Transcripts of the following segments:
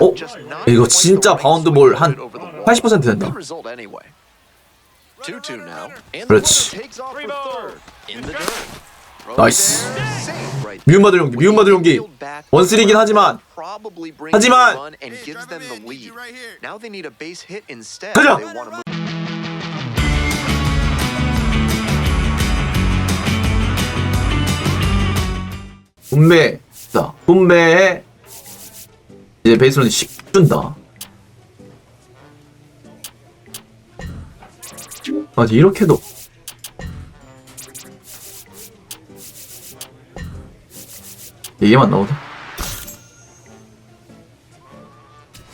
어? 이거 진짜 바운드볼 한 80% 된다. 그렇지. 나이스. 미움받을 용기, 미움받을 용기. 원쓰리긴 하지만 하지만 가자. 분배, 자, 분배에 이제 베이스로는 10 준다. 맞아, 이렇게도. 얘만 나오네.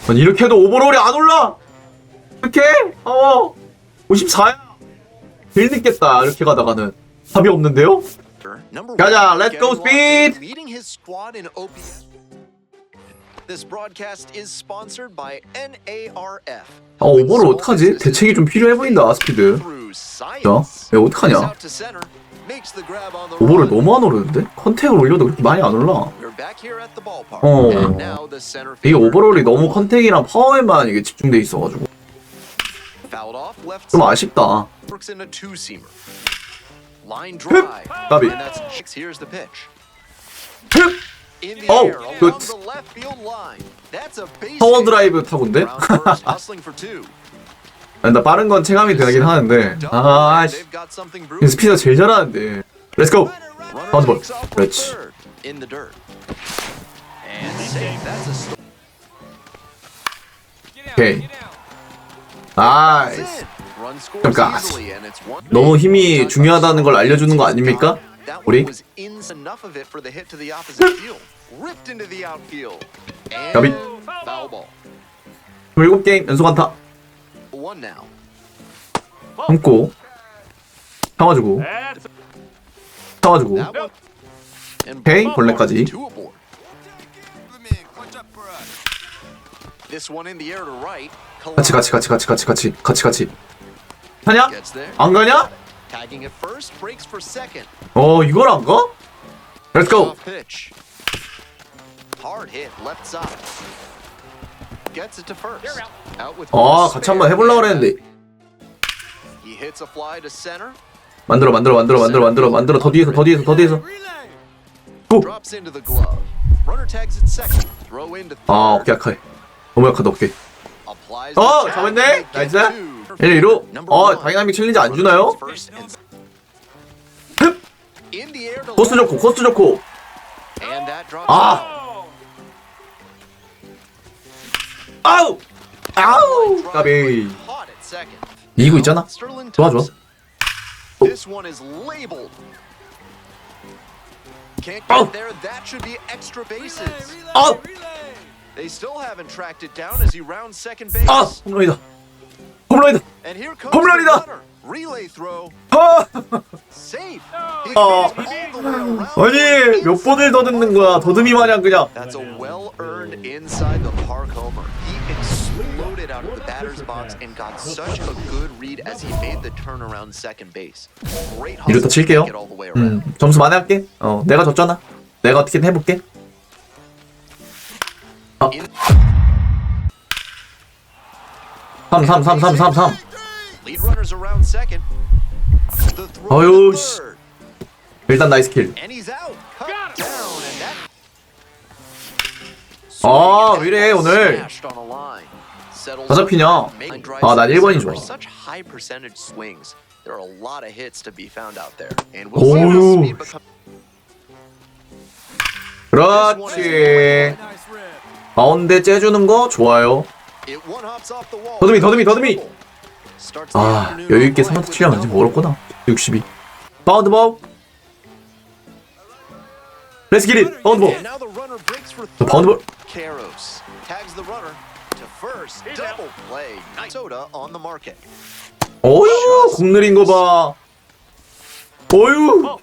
아니, 이렇게 해도 오버롤이 안 올라! 이렇게? 어, 54야. 제일 늦겠다, 이렇게 가다가는. 답이 없는데요? 가자, in OPS. This broadcast is sponsored by NARF. 아, 오버를 어떡하지? 대책이 좀 필요해 보인다, 스피드. 야, 야, 어떡하냐? 오버를 너무 안 오르는데? 컨택을 올려도 그렇게 많이 안 올라. 어. 이게 오버롤이 너무 컨택이랑 파워에만 이게 집중돼 있어가지고. 좀 아쉽다. Drive. 까비. 흡! 어, 굿. 파워 드라이브 타본데? 나 빠른 건 체감이 되긴 하는데. 아, 씨. 스피드가 제일 잘하는데. 렛츠고! 파운드 볼. 그렇지. 오케이. 나이스. 잠깐. 너무 힘이 중요하다는 걸 알려주는 거 아닙니까? That 우리? one was in enough of it for the hit to the opposite field. Ripped into the outfield. And 까비. foul ball. 27게임 연속 안타. One now. 참고. 참아주고. 참아주고. That one. And 오케이, boom. 벌레까지. Two aboard. This one in the air to right. 같이 같이 같이 같이 같이 같이 같이 같이. Gets there. 안 가냐? Tagging it first, breaks for second. 어 이걸 안 가? Let's go. Off pitch. Hard hit, left side. Gets it to first. Out with 아 같이. 한번 해보려고 그랬는데 He hits a fly to center. 만들어 만들어 만들어 만들어 만들어 만들어 더 뒤에서 더 뒤에서 더 뒤에서 고! Drops into the glove. Runner tags it second. Throw into. 아 어깨 약해 너무 약하다 Applies 어 잡았네 나이스 get two. 1 2로 Number 어. 다이나믹 챌린지 안 주나요? 흡! 코스. 좋고 코스 좋고 아 아우 아우 까비. 이기고 있잖아 좋아, 좋아. Thompson. This one is labeled. Can't get Oh. there. That should be extra bases. 아! They still haven't tracked it down as he rounds second base. 아! 홈런이다 홈런이다 And here comes 홈런이다! the runner. Relay throw. 아! 아. around. 아니 몇 번을 더 듣는 거야 더듬이 마냥 그냥 That's a well-earned inside the park homer. He exploded out of the batter's box and got such a good read as he made the turnaround second base. Great hustle to 칠게요 it all the way around. 음 점수 만회할게 어 내가 졌잖아 내가 어떻게든 해볼게 아. 3 3 3 3 3 3 어휴 씨. 일단 나이스 킬. 아, 왜 이래 오늘? 다 잡히냐 아난 1번이 좋아 오우 그렇지. 가운데 째주는 거 좋아요. 더듬이, 더듬이, 더듬이. 아 여유있게 off right 3마트 with 치려면 이제. 멀었구나 62 바운드볼 렛츠 기릿 바운드볼 And now the runner breaks for 저 third. 바운드볼 Caros tags the runner to first. Double play. Soda on the market. 어휴 공 느린 거봐 어휴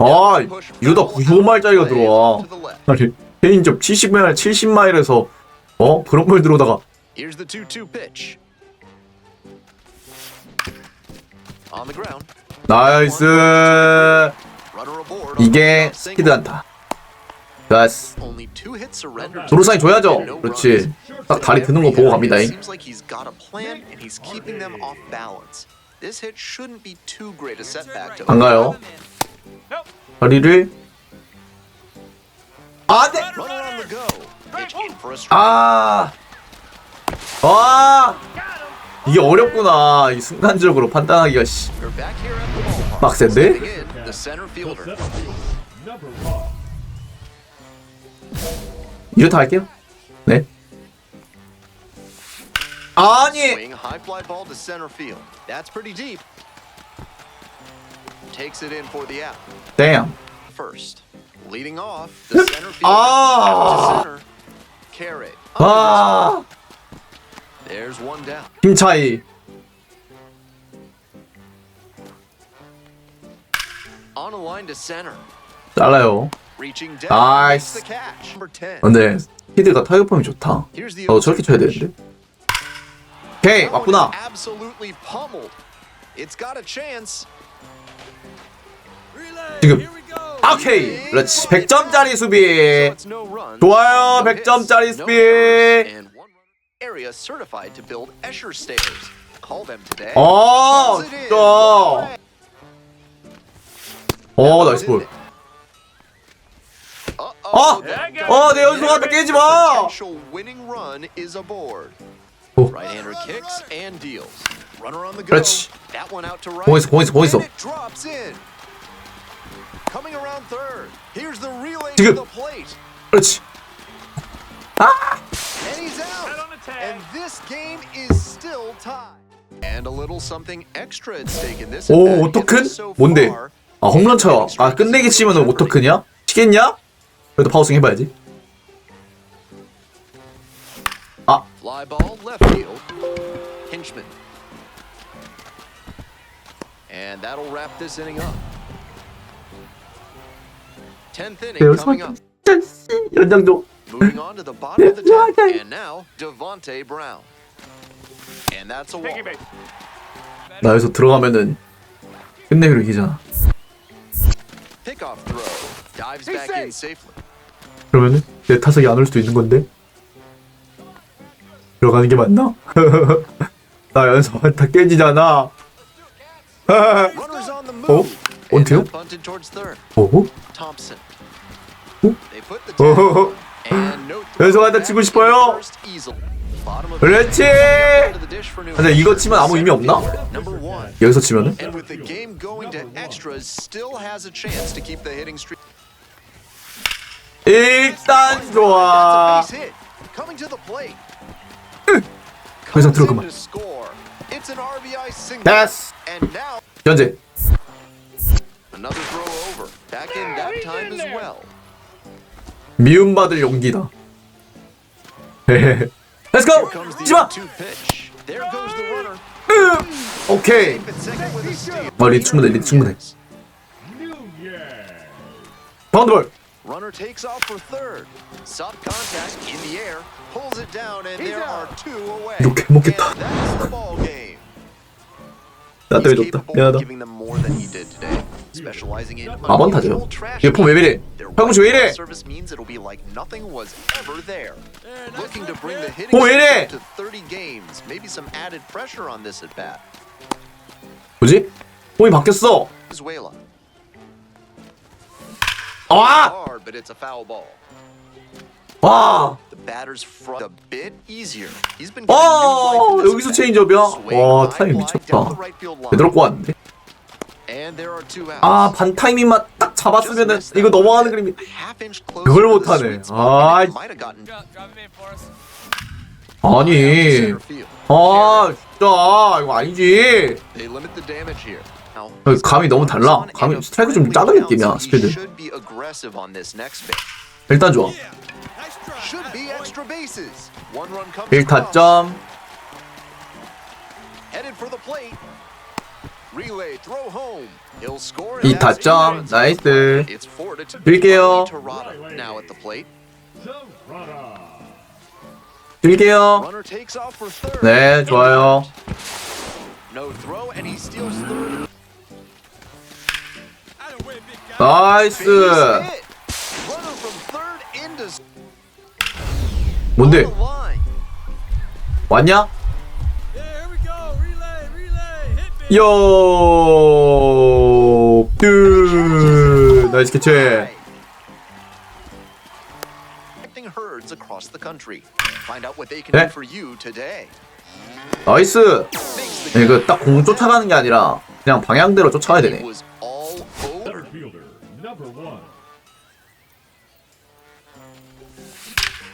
아 이러다 95마일짜리가 들어와. 아니 개인적 70마일 70마일에서 어 그런 걸 들어오다가 Here's the 2-2 pitch. On the ground. 나이스 Runner aboard. 이게 스피드 안타 나이스. Only two hits surrendered. 도로상이 줘야죠. 그렇지. 딱 다리 드는 거 보고 갑니다. 잉. Seems like he's got a plan and he's keeping them off balance. This hit shouldn't be too great a setback to 안 가요. 다리를 아, 네. Runner on the go. 아. 아. 이게 어렵구나. 이 순간적으로 판단하기가 씨. 빡센데? 이렇다 할게요. 네. 아니. 땡. First, leading off the center fielder Ah. 아. 힘 차이. 잘라요. 10. 근데 히드가 타격폼이 좋다. 어 저렇게 쳐야 되는데. 오케이 chance. 지금 오케이. 그렇지. 100점짜리 수비. 좋아요. no hits, 100점짜리 no 수비. 어. 진짜. 어, 나이스 볼. 어! 어, 내 연속 갖다 깨지 마. 오. 그렇지. That one out to right. 공 있어, 공 있어, 공 있어. 지금. to the plate. 그렇지. And he's out. And this game is still tied. And a little something extra at stake in this. 오, 오토큰? 뭔데? 아, 홈런 쳐. 아, 끝내기 치면은 오토크냐? 치겠냐? 그래도 파우싱 해봐야지. 아. And that'll wrap this inning up. 10th inning 내 연속 coming up. 연장도. Moving on to the bottom of the 10th. And now, Devontae Brown. And that's a walk. 나 여기서 들어가면은 끝내기로 이기잖아. Pickoff throw. Dives back in safely. 그러면은 내 타석이 안 올 수도 있는 건데. 들어가는 게 맞나? 나 연속 다 깨지잖아. Runners on the move. 어? 원태요? 오? Thompson. 어? They put the 어? and no throw 연속 한타 back 치고 싶어요. 그렇지. 근데 이거. 치면 아무 의미 없나? 여기서 치면은? 일단 좋아. 더 이상 RBI single. 됐어. 현재 another throw over. Back in that time as well. 미움받을 용기다. Let's go. comes the 치마. 2 pitch. There goes the runner. 오케이. At second with a steal. 어, 리드 충분해, 리드 충분해. 바운드볼. Runner takes off for third. Soft contact in the air, pulls it down, and there are two away. 이렇게 먹겠다. And that's the ball game. 나 He's 때문에 줬다. capable of 미안하다. giving them more than he did today. Specializing in 아번 타죠. unusual trash 이거 폼왜 이래? 팔꿈치 왜 이래? 폼왜 이래? streak to 30 games. Maybe some added pressure on this at bat. 뭐지? 폼이 바뀌었어. Venezuela. 와! 와! 어, 여기서. 체인지업이야? 와, fly 미쳤다. 되도록 왔는데. And there are two outs. 아, 반 타이밍만 딱 잡았으면은 이거. 넘어가는 그림이. 그걸 못 하네. sweet spot, 아. 아니. 아, 진짜 이거 아니지. 어, 감이 너무 달라. 감이 스트라이크 좀 작은 느낌이야, 스피드. 일단 좋아. Should be extra bases. One run comes 1타점. 이 runs. 나이스. 드릴게요. 드릴게요. 네, 좋아요. 나이스. 뭔데? 왔냐? 요, 드, 나이스 캐치. 네. 나이스. 이거 딱 공 쫓아가는 게 아니라 그냥 방향대로 쫓아가야 되네.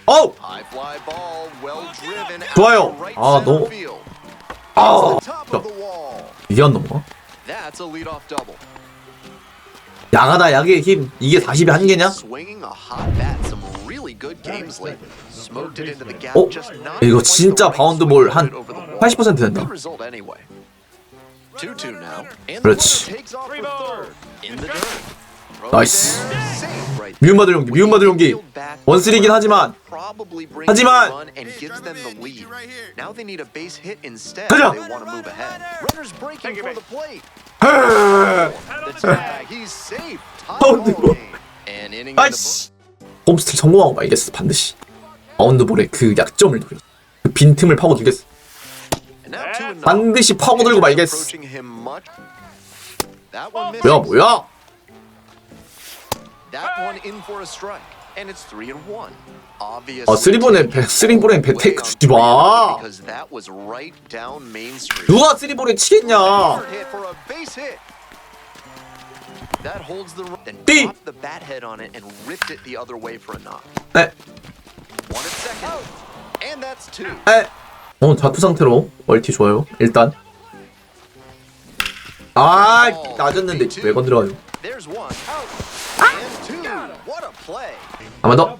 out 좋아요. 아, 너무-. 아. 이게 안 double. 야가다 약의 힘. 이게 40이 한계냐? Swinging a hot bat, some really good games lately. Smoked it into the gap, 어? 이거 진짜 바운드 볼한 put it over the wall. 80% 된다. Good result anyway. 2-2 now. And the 그렇지. 나이스. 미움받을 용기, 미움받을 용기. 원쓰리긴 하지만, 하지만. 가자. if They want to move ahead. Runners breaking for the plate. 헤 The tag, he's safe. Tie 바운드 볼. ball game. An inning in the 아이씨. 홈스틸 성공하고 말겠어, 반드시. 바운드볼의 그 약점을 노려. 그 빈틈을 파고들겠어. 반드시 파고들고 말겠어. 뭐야. 뭐야? 아, 쓰리볼에 배- 쓰리볼엔 way 배테이크 on 주지 three and one 마. Because that was right down Main Street. 누가 쓰리볼에 치겠냐? Hard hit for a base hit. That holds the run. Then D. dropped the bat head on it and ripped it the other way for a knock. 네, One at second. And that's two. 네. 어, 자투 상태로 멀티 좋아요. 일단. 아, 낮았는데 왜 건드려가지고. There's one. And 번 더.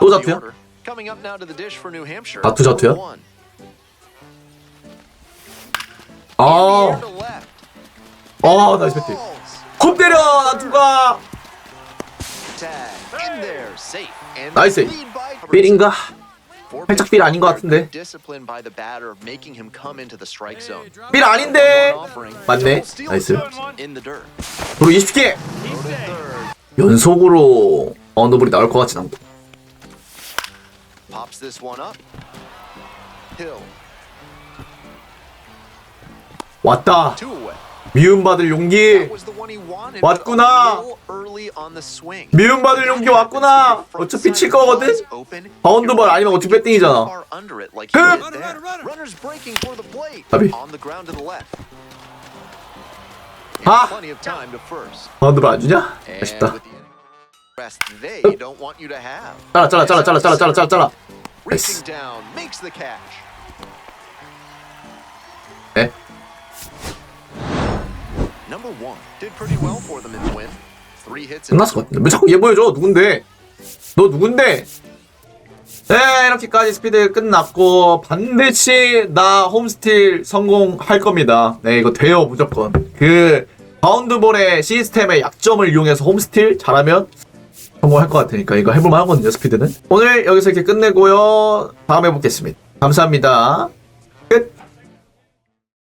또 자투야? 자투, 자투야? 아. 아, 나이스 배팅. 컵 때려, 나투가. 나이스. Four 살짝 삘 아닌 것 같은데. 삘 아닌데. 맞네. 나이스. 도로 20개. 연속으로 언더볼이 나올 것 같진 않고. 왔다. 미움받을 용기. 왔구나. 미움받을 용기 왔구나. 어차피 칠 거거든. 바운드볼 아니면 어차피 배팅이잖아. Under it, 아. 바운드볼 안 주냐? 아쉽다. 잘라, 잘라, 잘라, 잘라, 잘라, 잘라, 잘라, 잘라. 나이스. 네. In 끝났을 것 같은데. 왜 자꾸 얘 보여줘? 누군데? 너 누군데? 네, 이렇게까지 스피드 끝났고, 반드시 나 홈스틸 성공할 겁니다. 네, 이거 돼요, 무조건. 그, 바운드볼의 시스템의 약점을 이용해서 홈스틸 잘하면 성공할 것 같으니까 이거 해볼만 하거든요, 스피드는. 오늘 여기서 이렇게 끝내고요. 다음에 뵙겠습니다. 감사합니다.